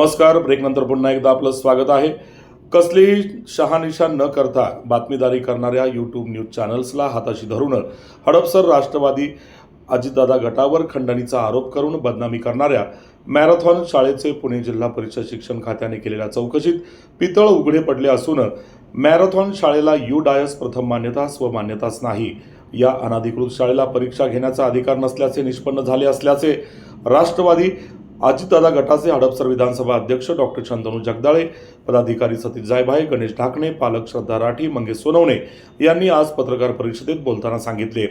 नमस्कार. ब्रेकनंतर पुन्हा एकदा आपलं स्वागत आहे. कसलीही शहानिशा न करता बातमीदारी करणाऱ्या यूट्यूब न्यूज चॅनल्सला हाताशी धरून हडपसर राष्ट्रवादी अजितदादा गटावर खंडणीचा आरोप करून बदनामी करणाऱ्या मॅरेथॉन शाळेचे पुणे जिल्हा परिषद शिक्षण खात्याने केलेल्या चौकशीत पितळ उघडे पडले असून मॅरेथॉन शाळेला यू डायस प्रथम मान्यता स्वमान्यताच नाही. या अनाधिकृत शाळेला परीक्षा घेण्याचा अधिकार नसल्याचे निष्पन्न झाले असल्याचे राष्ट्रवादी अजितदादा गटाचे हडपसर विधानसभा अध्यक्ष डॉक्टर शंतनू जगदाळे पदाधिकारी सतीश जायभाई गणेश ढाकणे पालक श्रद्धा राठी मंगेश सोनवणे यांनी आज पत्रकार परिषदेत बोलताना सांगितले.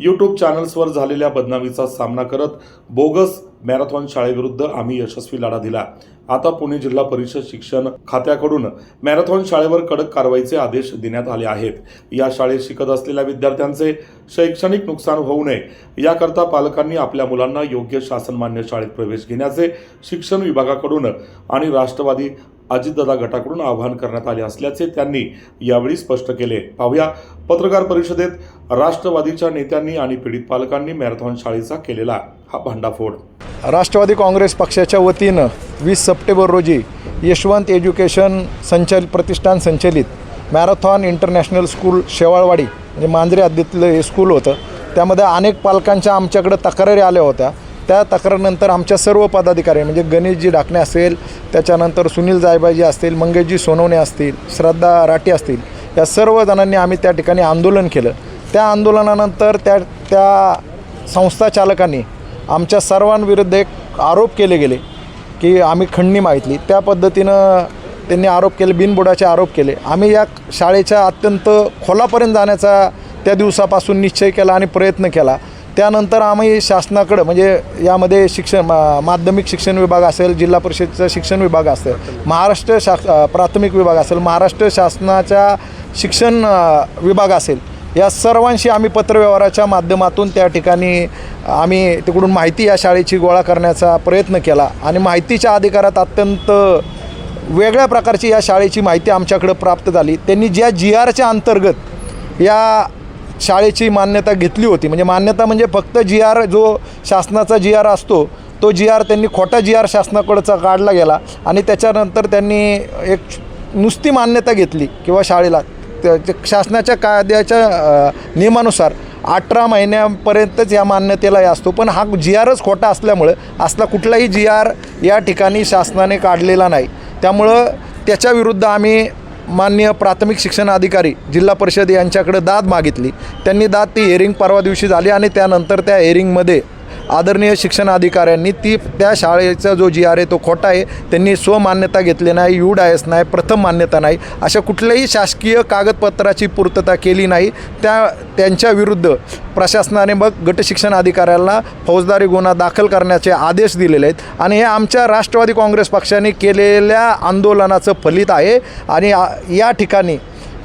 यूट्यूब चॅनल्सवर झालेल्या बदनामीचा सामना करत बोगस मॅरेथॉन शाळेविरुद्ध आम्ही यशस्वी लढा दिला. आता पुणे जिल्हा परिषद शिक्षण खात्याकडून मॅरेथॉन शाळेवर कडक कारवाईचे आदेश देण्यात आले आहेत. या शाळेत शिकत असलेल्या विद्यार्थ्यांचे शैक्षणिक नुकसान होऊ नये. याकरता पालकांनी आपल्या मुलांना योग्य शासनमान्य शाळेत प्रवेश घेण्याचे शिक्षण विभागाकडून आणि राष्ट्रवादी अजितदादा गटाकडून आवाहन करण्यात आले असल्याचे त्यांनी यावेळी स्पष्ट केले. पाहूया पत्रकार परिषदेत राष्ट्रवादीच्या नेत्यांनी आणि पीडित पालकांनी मॅरेथॉन शाळेचा केलेला हा भांडाफोड. राष्ट्रवादी काँग्रेस पक्षाच्या वतीनं वीस सप्टेंबर रोजी यशवंत एज्युकेशन संचल प्रतिष्ठान संचलित मॅरेथॉन इंटरनॅशनल स्कूल शेवाळवाडी म्हणजे मांजरे हद्दीतलं हे स्कूल होतं. त्यामध्ये अनेक पालकांच्या आमच्याकडे तक्रारी आल्या होत्या. त्या तक्रारीनंतर आमच्या सर्व पदाधिकारी म्हणजे गणेशजी डाकणे असेल त्याच्यानंतर सुनील जायबाजी असतील मंगेशजी सोनवणे असतील श्रद्धा राठी असतील या सर्व जणांनी आम्ही त्या ठिकाणी आंदोलन केलं. त्या आंदोलनानंतर त्या त्या संस्था चालकांनी आमच्या सर्वांविरुद्ध एक आरोप केले गेले की आम्ही खंडणी मागितली. त्या पद्धतीनं त्यांनी आरोप केले बिनबुडाचे आरोप केले. आम्ही या शाळेच्या अत्यंत खोलापर्यंत जाण्याचा त्या दिवसापासून निश्चय केला आणि प्रयत्न केला. त्यानंतर आम्ही शासनाकडं म्हणजे यामध्ये शिक्षण माध्यमिक शिक्षण विभाग असेल जिल्हा परिषदचा शिक्षण विभाग असेल महाराष्ट्र शास प्राथमिक विभाग असेल महाराष्ट्र शासनाच्या शिक्षण विभाग असेल या सर्वांशी आम्ही पत्रव्यवहाराच्या माध्यमातून त्या ठिकाणी आम्ही तिकडून माहिती या शाळेची गोळा करण्याचा प्रयत्न केला. आणि माहितीच्या अधिकारात अत्यंत वेगळ्या प्रकारची या शाळेची माहिती आमच्याकडं प्राप्त झाली. त्यांनी ज्या जी आरच्या अंतर्गत या शाळेची मान्यता घेतली होती म्हणजे मान्यता म्हणजे फक्त जी आर जो शासनाचा जी आर असतो तो जी आर त्यांनी खोटा जी आर शासनाकडचा काढला गेला. आणि त्याच्यानंतर त्यांनी एक नुसती मान्यता घेतली किंवा शाळेला त्या- शासनाच्या कायद्याच्या नियमानुसार अठरा महिन्यापर्यंतच या मान्यतेला असतो. पण हा जी आरच खोटा असल्यामुळं असला कुठलाही जी आर या ठिकाणी शासनाने काढलेला नाही. त्यामुळं त्याच्याविरुद्ध आम्ही माननीय प्राथमिक शिक्षण अधिकारी जिल्हा परिषद यांच्याकडे दाद मागितली. त्यांनी दाद ती हेरिंग परवा दिवशी झाली आणि त्यानंतर त्या हेरिंगमध्ये आदरणीय शिक्षण अधिकाऱ्यांनी ती त्या शाळेचा जो जी आर आहे तो खोटा आहे. त्यांनी स्वमान्यता घेतली नाही यू डायस नाही प्रथम मान्यता नाही. अशा कुठल्याही शासकीय कागदपत्राची पूर्तता केली नाही. त्या त्यांच्या विरुद्ध प्रशासनाने मग गट शिक्षण अधिकाऱ्यांना फौजदारी गुन्हा दाखल करण्याचे आदेश दिलेले आहेत. आणि हे आमच्या राष्ट्रवादी काँग्रेस पक्षाने केलेल्या आंदोलनाचं फलित आहे. आणि या ठिकाणी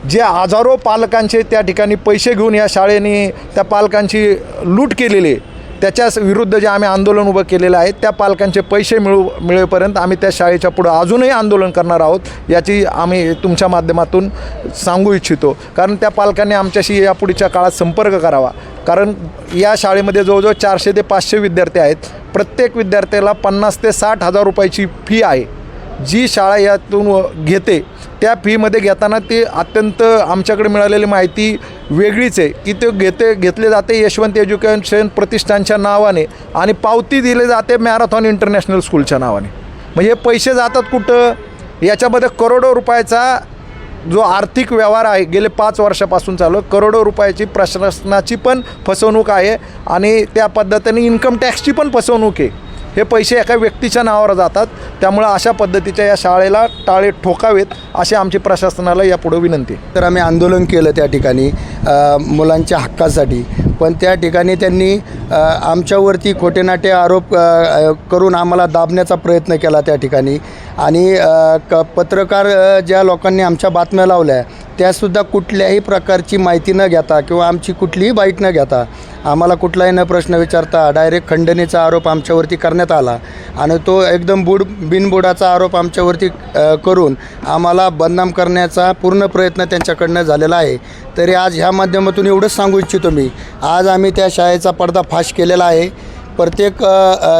जे हजारो पालकांचे त्या ठिकाणी पैसे घेऊन या शाळेने त्या पालकांची लूट केलेली आहे. त्याच्याच विरुद्ध जे आम्ही आंदोलन उभं केलेलं आहे त्या पालकांचे पैसे मिळू मिळेपर्यंत आम्ही त्या शाळेच्या पुढं अजूनही आंदोलन करणार आहोत याची आम्ही तुमच्या माध्यमातून सांगू इच्छितो. कारण त्या पालकांनी आमच्याशी यापुढच्या काळात संपर्क करावा. कारण या शाळेमध्ये जवळजवळ चारशे ते पाचशे विद्यार्थी आहेत. प्रत्येक विद्यार्थ्याला पन्नास ते साठ हजार रुपयाची फी आहे. जी शाळा यातून व- घेते त्या फीमध्ये घेताना ती अत्यंत आमच्याकडे मिळालेली माहिती वेगळीच आहे. की ते घेते घेतले जाते यशवंत एज्युकेशन प्रतिष्ठानच्या नावाने आणि पावती दिली जाते मॅरेथॉन इंटरनॅशनल स्कूलच्या नावाने. म्हणजे हे पैसे जातात कुठं? याच्यामध्ये करोडो रुपयाचा जो आर्थिक व्यवहार आहे गेले पाच वर्षापासून चालू करोडो रुपयाची प्रशासनाची पण फसवणूक आहे आणि त्या पद्धतीने इन्कम टॅक्सची पण फसवणूक आहे. हे पैसे एका व्यक्तीच्या नावावर जातात. त्यामुळं अशा पद्धतीच्या या शाळेला टाळे ठोकावेत अशी आमची प्रशासनाला यापुढे विनंती. तर आम्ही आंदोलन केलं त्या ठिकाणी मुलांच्या हक्कासाठी. पण त्या ठिकाणी त्यांनी आमच्यावरती खोटेनाटे आरोप करून आम्हाला दाबण्याचा प्रयत्न केला त्या ठिकाणी. आणि क पत्रकार ज्या लोकांनी आमच्या बातम्या लावल्या त्यासुद्धा कुठल्याही प्रकारची माहिती न घेता किंवा आमची कुठलीही बाईट न घेता आम्हाला कुठलाही न प्रश्न विचारता डायरेक्ट खंडणीचा आरोप आमच्यावरती करण्यात आला. आणि तो एकदम बुड बिनबुडाचा आरोप आमच्यावरती करून आम्हाला बदनाम करण्याचा पूर्ण प्रयत्न त्यांच्याकडनं झालेला आहे. तरी आज ह्या माध्यमातून एवढंच सांगू इच्छितो मी. आज आम्ही त्या शाळेचा पडदा फाश केलेला आहे. प्रत्येक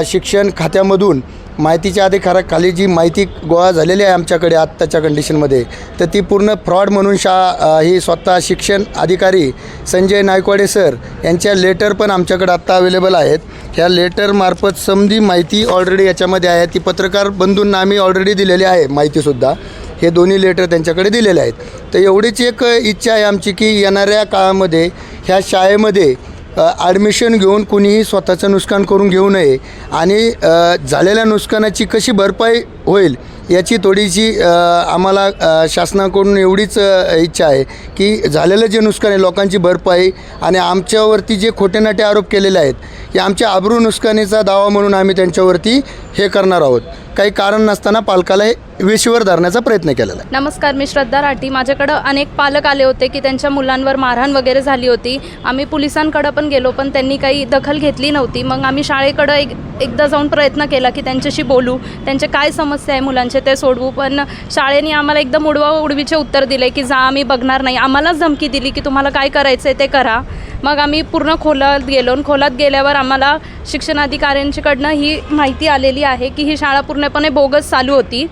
शिक्षण खात्यामधून माहितीच्या अधिकारा खाली जी माहिती गोळा झालेली आहे आमच्याकडे आत्ताच्या कंडिशनमध्ये तर ती पूर्ण फ्रॉड म्हणून शा ही स्वतः शिक्षण अधिकारी संजय नायकवाडे सर यांच्या लेटर पण आमच्याकडे आत्ता अवेलेबल आहेत. ह्या लेटरमार्फत समधी माहिती ऑलरेडी याच्यामध्ये आहे. ती पत्रकार बंधूंना आम्ही ऑलरेडी दिलेली आहे माहितीसुद्धा हे दोन्ही लेटर त्यांच्याकडे दिलेले आहेत. तर एवढीच एक इच्छा आहे आमची की येणाऱ्या काळामध्ये ह्या शाळेमध्ये ॲडमिशन घेऊन कुणीही स्वतःचं नुकसान करून घेऊ नये. आणि झालेल्या नुकसानाची कशी भरपाई होईल याची थोडीशी आम्हाला शासनाकडून एवढीच इच्छा आहे की झालेलं जे नुकसान आहे लोकांची भरपाई आणि आमच्यावरती जे खोटेनाटे आरोप केलेले आहेत या आमच्या आबरू नुकसानीचा दावा म्हणून आम्ही त्यांच्यावरती हे करणार आहोत. काही कारण नसताना पालकाला वेशीवर धरण्याचा प्रयत्न केलेला आहे. नमस्कार मी श्रद्धा राठी. माझ्याकडं अनेक पालक आले होते की त्यांच्या मुलांवर मारहाण वगैरे झाली होती. आम्ही पोलिसांकडं पण गेलो पण त्यांनी काही दखल घेतली नव्हती. मग आम्ही शाळेकडं एक एकदा जाऊन प्रयत्न केला की त्यांच्याशी बोलू. त्यांचे काय समस्या आहे मुलांचे ते सोडवू. पण शाळेने आम्हाला एकदम उडवा उडवीचे उत्तर दिले की जा आम्ही बघणार नाही. आम्हालाच धमकी दिली की तुम्हाला काय करायचं आहे ते करा. मग आम्ही पूर्ण खोलात गेलो. आणि खोलात गेल्यावर आम्हाला शिक्षणाधिकाऱ्यांच्याकडनं ही माहिती आलेली आहे की ही शाळा पूर्णपणे बोगस चालू होती.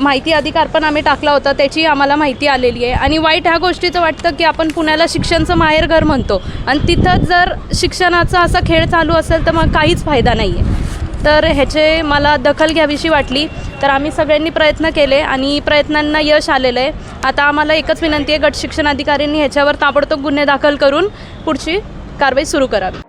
माहिती अधिकार पण आम्ही टाकला होता त्याची आम्हाला माहिती आलेली आहे. आणि वाईट ह्या गोष्टीचं वाटतं की आपण पुण्याला शिक्षणचं माहेरघर म्हणतो. आणि तिथंच जर शिक्षणाचा असा खेळ चालू असेल तर मग काहीच फायदा नाही आहे तर ह्याचे मला दखल घ्यावीशी वाटली. तर आम्ही सगळ्यांनी प्रयत्न केले आणि प्रयत्नांना यश आलेलं आहे. आता आम्हाला एकच विनंती आहे गट शिक्षण अधिकाऱ्यांनी ह्याच्यावर ताबडतोब गुन्हे दाखल करून पुढची कारवाई सुरू करावी.